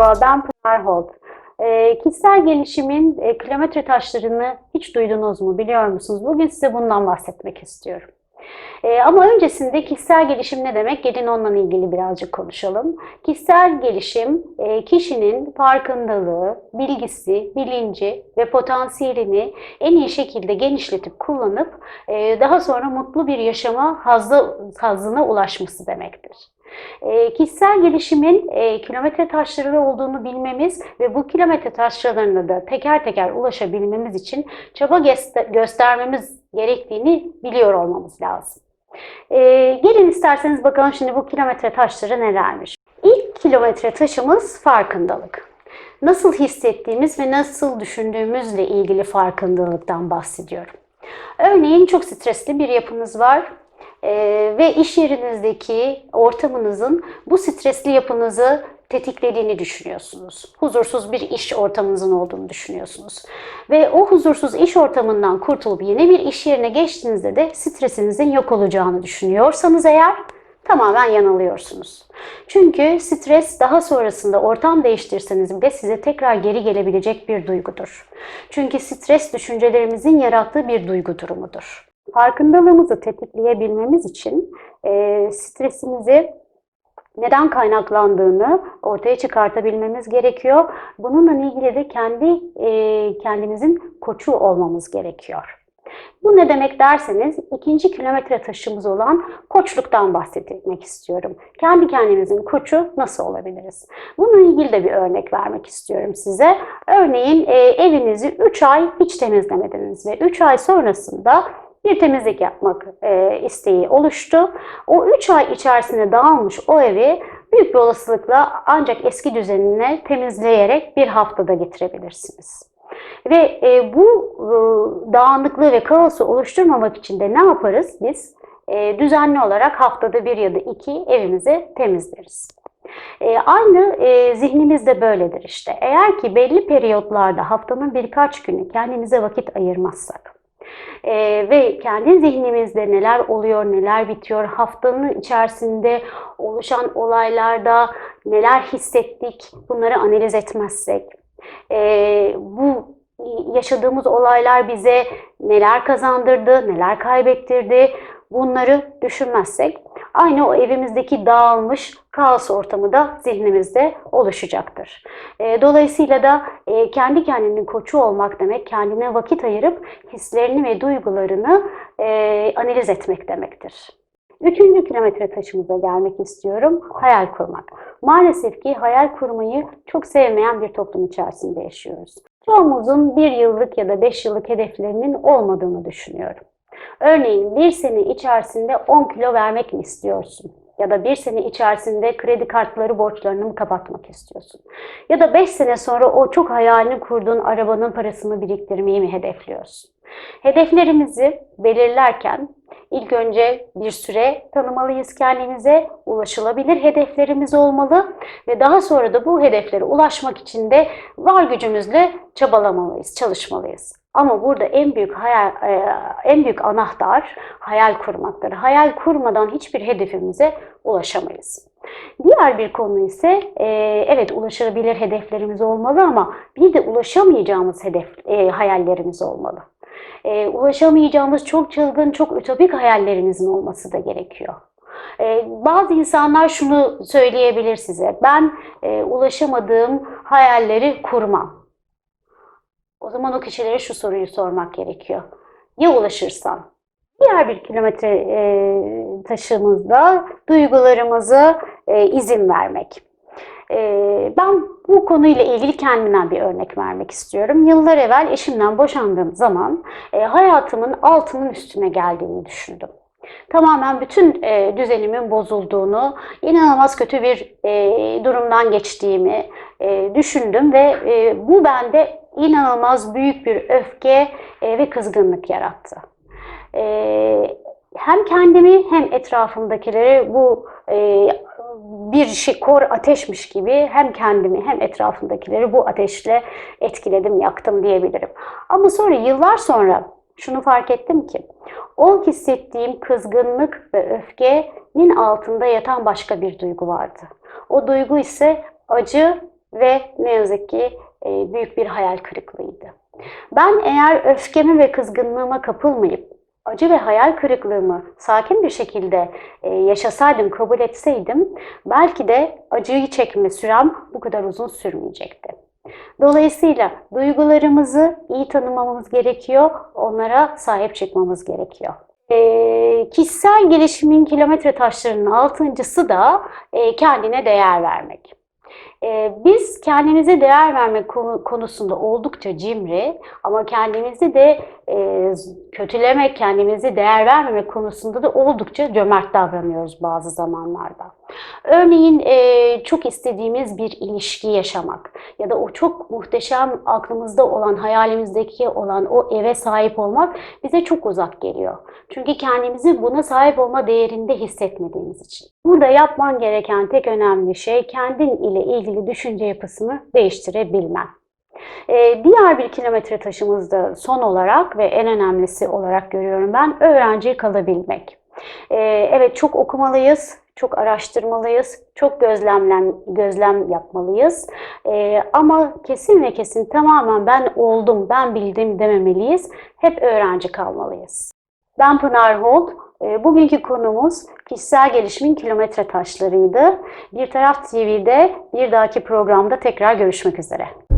Merhaba, ben Pınar Holt. Ee, kişisel gelişimin e, kilometre taşlarını hiç duydunuz mu, biliyor musunuz? Bugün size bundan bahsetmek istiyorum. Ee, ama öncesinde kişisel gelişim ne demek? Gelin onunla ilgili birazcık konuşalım. Kişisel gelişim, e, kişinin farkındalığı, bilgisi, bilinci ve potansiyelini en iyi şekilde genişletip kullanıp e, daha sonra mutlu bir yaşama hazzı, hazzına ulaşması demektir. E, kişisel gelişimin e, kilometre taşları olduğunu bilmemiz ve bu kilometre taşlarına da teker teker ulaşabilmemiz için çaba göstermemiz gerektiğini biliyor olmamız lazım. E, gelin isterseniz bakalım şimdi bu kilometre taşları nelermiş. İlk kilometre taşımız farkındalık. Nasıl hissettiğimiz ve nasıl düşündüğümüzle ilgili farkındalıktan bahsediyorum. Örneğin çok stresli bir yapınız var ee, ve iş yerinizdeki ortamınızın bu stresli yapınızı tetiklediğini düşünüyorsunuz. Huzursuz bir iş ortamınızın olduğunu düşünüyorsunuz. Ve o huzursuz iş ortamından kurtulup yeni bir iş yerine geçtiğinizde de stresinizin yok olacağını düşünüyorsanız eğer tamamen yanılıyorsunuz. Çünkü stres daha sonrasında ortam değiştirseniz bile size tekrar geri gelebilecek bir duygudur. Çünkü stres düşüncelerimizin yarattığı bir duygu durumudur. Farkındalığımızı tetikleyebilmemiz için e, stresimizi neden kaynaklandığını ortaya çıkartabilmemiz gerekiyor. Bununla ilgili de kendi e, kendimizin koçu olmamız gerekiyor. Bu ne demek derseniz ikinci kilometre taşımız olan koçluktan bahsetmek istiyorum. Kendi kendimizin koçu nasıl olabiliriz? Bununla ilgili de bir örnek vermek istiyorum size. Örneğin e, evinizi 3 ay hiç temizlemediniz ve 3 ay sonrasında bir temizlik yapmak e, isteği oluştu. O 3 ay içerisinde dağılmış o evi büyük bir olasılıkla ancak eski düzenine temizleyerek bir haftada getirebilirsiniz. Ve e, bu e, dağınıklığı ve kaosu oluşturmamak için de ne yaparız biz? E, düzenli olarak haftada bir ya da iki evimizi temizleriz. E, aynı e, zihnimiz böyledir işte. Eğer ki belli periyotlarda haftanın birkaç günü kendimize vakit ayırmazsak, e, ve kendi zihnimizde neler oluyor, neler bitiyor, haftanın içerisinde oluşan olaylarda neler hissettik, bunları analiz etmezsek, e, bu yaşadığımız olaylar bize neler kazandırdı, neler kaybettirdi, bunları düşünmezsek aynı o evimizdeki dağılmış kaos ortamı da zihnimizde oluşacaktır. E, dolayısıyla da e, kendi kendinin koçu olmak demek kendine vakit ayırıp hislerini ve duygularını e, analiz etmek demektir. Üçüncü kilometre taşımıza gelmek istiyorum. Hayal kurmak. Maalesef ki hayal kurmayı çok sevmeyen bir toplum içerisinde yaşıyoruz. Çoğumuzun bir yıllık ya da beş yıllık hedeflerinin olmadığını düşünüyorum. Örneğin bir sene içerisinde 10 kilo vermek mi istiyorsun? Ya da bir sene içerisinde kredi kartları borçlarını mı kapatmak istiyorsun? Ya da 5 sene sonra o çok hayalini kurduğun arabanın parasını biriktirmeyi mi hedefliyorsun? Hedeflerimizi belirlerken ilk önce bir süre tanımalıyız kendimize, ulaşılabilir hedeflerimiz olmalı ve daha sonra da bu hedeflere ulaşmak için de var gücümüzle çabalamalıyız, çalışmalıyız. Ama burada en büyük hayal, en büyük anahtar hayal kurmaktır. Hayal kurmadan hiçbir hedefimize ulaşamayız. Diğer bir konu ise evet ulaşılabilir hedeflerimiz olmalı ama bir de ulaşamayacağımız hedef hayallerimiz olmalı. Ulaşamayacağımız çok çılgın, çok ütopik hayallerimizin olması da gerekiyor. Bazı insanlar şunu söyleyebilir size, ben ulaşamadığım hayalleri kurmam. O zaman o kişilere şu soruyu sormak gerekiyor. Ya ulaşırsan? Diğer bir kilometre e, taşımızda duygularımızı e, izin vermek. E, ben bu konuyla ilgili kendimden bir örnek vermek istiyorum. Yıllar evvel eşimden boşandığım zaman e, hayatımın altının üstüne geldiğini düşündüm. Tamamen bütün e, düzenimin bozulduğunu, inanılmaz kötü bir e, durumdan geçtiğimi düşündüm ve bu bende inanılmaz büyük bir öfke ve kızgınlık yarattı. Hem kendimi hem etrafımdakileri bu bir şey kor ateşmiş gibi hem kendimi hem etrafımdakileri bu ateşle etkiledim, yaktım diyebilirim. Ama sonra yıllar sonra şunu fark ettim ki o hissettiğim kızgınlık ve öfkenin altında yatan başka bir duygu vardı. O duygu ise acı ve ne yazık ki e, büyük bir hayal kırıklığıydı. Ben eğer öfkeme ve kızgınlığıma kapılmayıp acı ve hayal kırıklığımı sakin bir şekilde e, yaşasaydım, kabul etseydim belki de acıyı çekme sürem bu kadar uzun sürmeyecekti. Dolayısıyla duygularımızı iyi tanımamız gerekiyor, onlara sahip çıkmamız gerekiyor. E, kişisel gelişimin kilometre taşlarının altıncısı da e, kendine değer vermek. E, biz kendimize değer vermek konu- konusunda oldukça cimri ama kendimizi de e, kötülemek, kendimize değer vermemek konusunda da oldukça cömert davranıyoruz bazı zamanlarda. Örneğin e, çok istediğimiz bir ilişki yaşamak ya da o çok muhteşem aklımızda olan, hayalimizdeki olan o eve sahip olmak bize çok uzak geliyor. Çünkü kendimizi buna sahip olma değerinde hissetmediğimiz için. Burada yapman gereken tek önemli şey kendin ile ilgili düşünce yapısını değiştirebilmen. Ee, diğer bir kilometre taşımızda son olarak ve en önemlisi olarak görüyorum ben öğrenci kalabilmek. Ee, evet çok okumalıyız, çok araştırmalıyız, çok gözlemlen, gözlem yapmalıyız. Ee, ama kesin ve kesin tamamen ben oldum, ben bildim dememeliyiz. Hep öğrenci kalmalıyız. Ben Pınar Holt. Ee, Bugünkü konumuz kişisel gelişimin kilometre taşlarıydı. Bir Taraf TV'de bir dahaki programda tekrar görüşmek üzere.